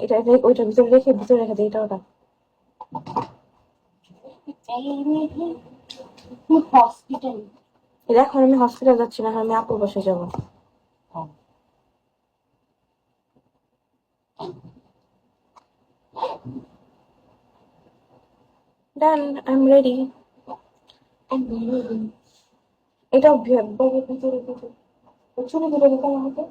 এটা এটা ওইটার ভিতরে রেখে ভিতরে রেখে দিই এটা ওটা হসপিটাল এখন আমি হসপিটাল যাচ্ছি না আমি আপুর বসে যাব ডান আই এম রেডি এটা ব্যাগের ভিতরে ভিতরে চুরি ভিতরে দিতে আমাকে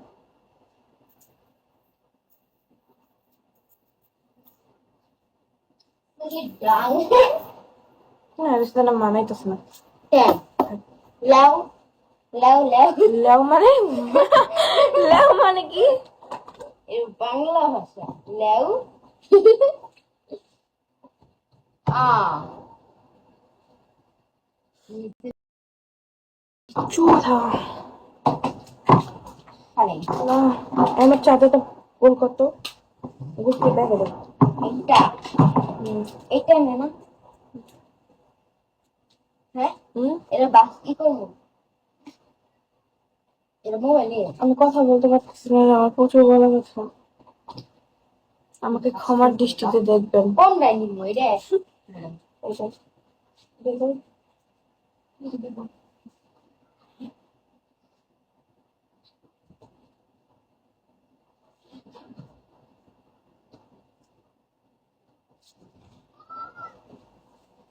না বেশি না মানাইতেছে না। লাউ লাউ লাউ। লেও মানে? লেও মানে কি? বাংলা ভাষা। লাউ। আ। চুথা আরে। না আমার চাদরটা ফুল কত গুছিয়ে ব্যাগে দেবো? এইটা নে না হ্যাঁ? এটা বাস কি করব? এটা মোবাইল আমি কথা বলতে পারতেছি না আমার প্রচুর গলা ব্যথা আমাকে ক্ষমার দৃষ্টিতে দেখবেন। কোনটা নিবো? এটা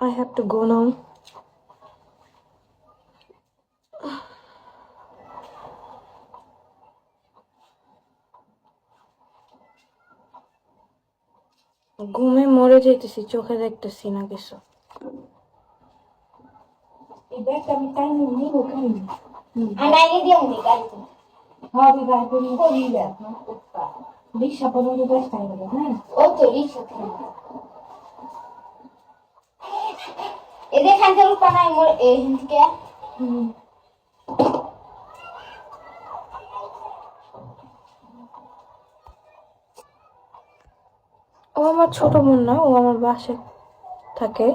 I have to go now. ঘুমে মরে যাইতেছি চোখে দেখতেছি না কিছু। এই ব্যাগটা আমি তাই নিব কেন? আমি আগে দিয়ে আমি গাড়িতে হবে গাড়ি করে করি না রিক্সা পর্যন্ত ব্যাগ তাই হবে হ্যাঁ ও তো রিক্সা এদের খান থেকে নাই মোর এ থেকে ও আমার ছোট বোন না, ও আমার বাসে থাকে।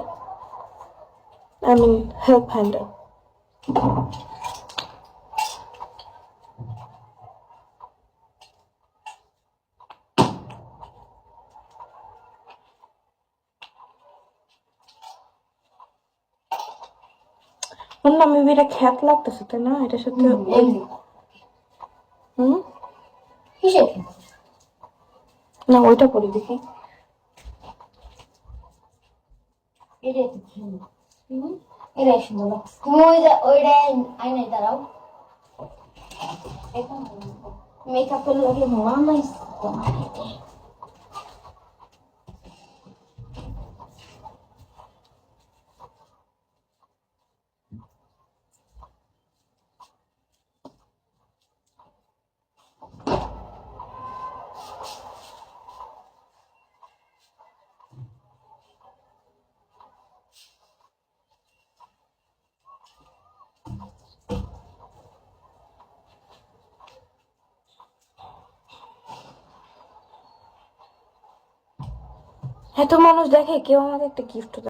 আই মিন হেল্প হ্যান্ডার না মেবি এটা খ্যাত লাগতেছে তাই না এটার সাথে হুম না ওইটা পরি দেখি এটা এটাই সুন্দর তুমি ওই ওইটা আইনায় দাঁড়াও মেকআপের লগে মানাইছে তোমার এত মানুষ দেখে কেউ আমাকে একটা গিফট